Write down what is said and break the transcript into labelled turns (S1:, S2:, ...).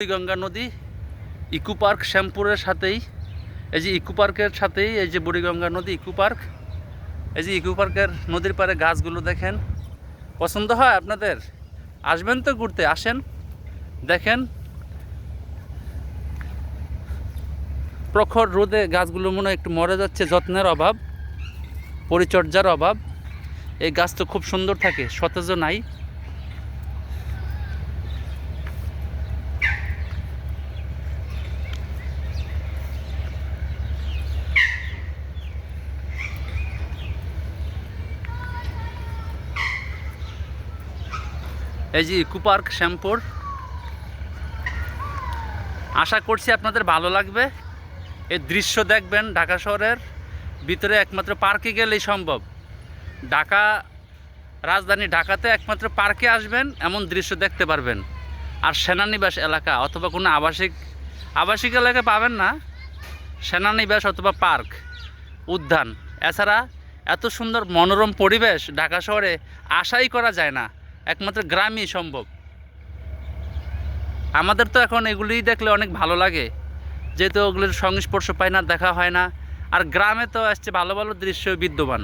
S1: গঙ্গা নদী, eco park শ্যামপুরের সাথেই, এই যে ইকো পার্কের সাথেই, এই যে বুড়িগঙ্গা নদী, ইকো পার্ক, এই যে ইকো পার্কের নদীর পাড়ে গাছগুলো দেখেন। পছন্দ হয় আপনাদের? আসবেন তো ঘুরতে, আসেন। দেখেন। প্রখর রোদে গাছগুলো মনে একটু মরে যাচ্ছে, যত্নের অভাব, পরিচর্যার অভাব। এই গাছ তো খুব সুন্দর থাকে, সতেজও নাই। এই যে ইকো পার্ক, শ্যামপুর। আশা করছি আপনাদের ভালো লাগবে। এই দৃশ্য দেখবেন ঢাকা শহরের ভিতরে একমাত্র পার্কে গেলেই সম্ভব। ঢাকা, রাজধানী ঢাকাতে একমাত্র পার্কে আসবেন, এমন দৃশ্য দেখতে পারবেন। আর সেনানিবাস এলাকা অথবা কোনো আবাসিক আবাসিক এলাকা পাবেন না। সেনানিবাস অথবা পার্ক, উদ্যান। এছাড়া এত সুন্দর মনোরম পরিবেশ ঢাকা শহরে আশাই করা যায় না। একমাত্র গ্রামই সম্ভব। আমাদের তো এখন এগুলিই দেখলে অনেক ভালো লাগে। যেহেতু ওগুলির সংস্পর্শ পায় না, দেখা হয় না। আর গ্রামে তো আসছে ভালো ভালো দৃশ্য বিদ্যমান।